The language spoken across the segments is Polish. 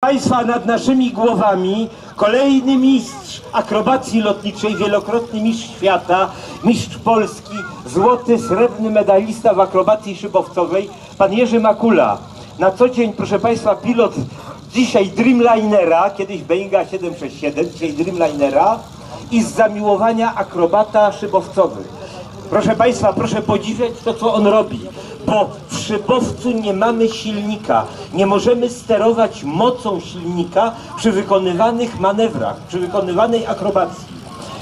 Państwa nad naszymi głowami kolejny mistrz akrobacji lotniczej, wielokrotny mistrz świata, mistrz Polski, złoty, srebrny medalista w akrobacji szybowcowej, pan Jerzy Makula. Na co dzień, proszę Państwa, pilot dzisiaj Dreamlinera, kiedyś Boeinga 767, dzisiaj Dreamlinera i z zamiłowania akrobata szybowcowy. Proszę Państwa, proszę podziwiać to, co on robi, bo szybowcu nie mamy silnika. Nie możemy sterować mocą silnika przy wykonywanych manewrach, przy wykonywanej akrobacji.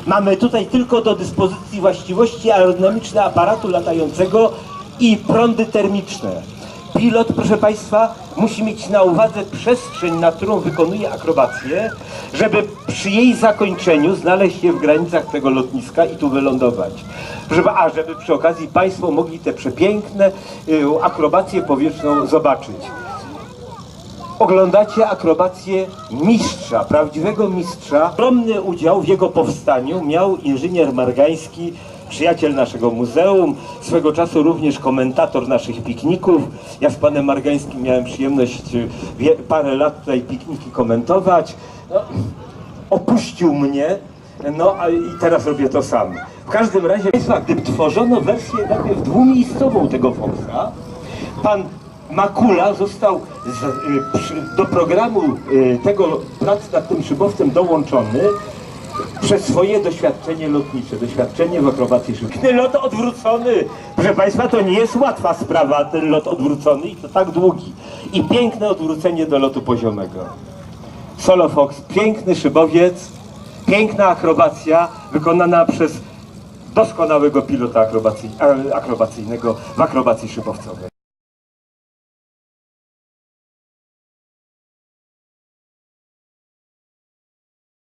Mamy tutaj tylko do dyspozycji właściwości aerodynamiczne aparatu latającego i prądy termiczne. Pilot, proszę Państwa, musi mieć na uwadze przestrzeń, na którą wykonuje akrobację, żeby przy jej zakończeniu znaleźć się w granicach tego lotniska i tu wylądować. Żeby, a żeby przy okazji Państwo mogli te przepiękne y, akrobacje powietrzną zobaczyć. Oglądacie akrobację mistrza, prawdziwego mistrza. Ogromny udział w jego powstaniu miał inżynier Margański, przyjaciel naszego muzeum, swego czasu również komentator naszych pikników. Ja z panem Margańskim miałem przyjemność y, parę lat tutaj pikniki komentować. No, opuścił mnie, no a i teraz robię to sam. W każdym razie, gdy tworzono wersję najpierw dwumiejscową tego Foxa, pan Makula został z, y, przy, do programu y, tego prac nad tym szybowcem dołączony przez swoje doświadczenie lotnicze, doświadczenie w akrobacji szybkiej. Lot odwrócony, proszę Państwa, to nie jest łatwa sprawa, ten lot odwrócony i to tak długi. I piękne odwrócenie do lotu poziomego. Solo Fox, piękny szybowiec, piękna akrobacja wykonana przez doskonałego pilota akrobacyjnego w akrobacji szybowcowej.